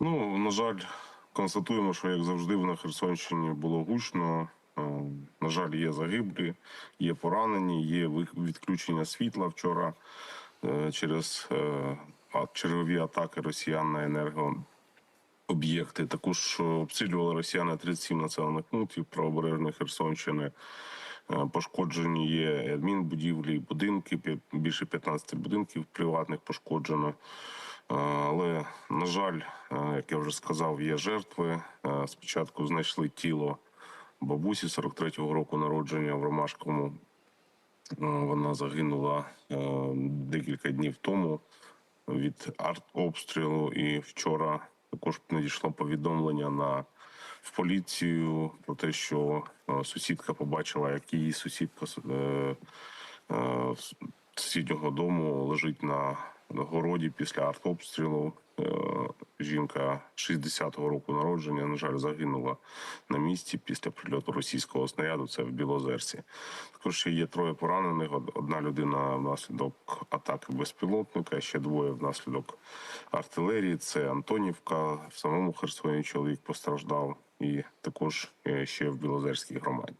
Ну, на жаль, констатуємо, що як завжди на Херсонщині було гучно. Е, На жаль, є загиблі, є поранені, є відключення світла вчора е, через е, чергові атаки росіян на енергооб'єкти. Також обстрілювали росіяни 37 населених пунктів правобережної Херсонщини. Пошкоджені є адмінбудівлі, будинки, більше 15 будинків приватних пошкоджено. Але, жаль, е, як я вже сказав, є жертви. Е, Спочатку знайшли тіло бабусі 43-го року народження в Ромашковому. Е, Вона загинула декілька днів тому від артобстрілу. І вчора також надійшло повідомлення на в поліцію про те, що сусідка побачила, як її сусідка сусіднього дому лежить на городі після артобстрілу. Жінка 60-го року народження, на жаль, загинула на місці після прильоту російського снаряду. Це в Білозерці. Також ще є троє поранених. Одна людина внаслідок атаки безпілотника, ще двоє внаслідок артилерії. Це Антонівка. В самому Херсоні чоловік постраждав, і також е, ще в Білозерській громаді.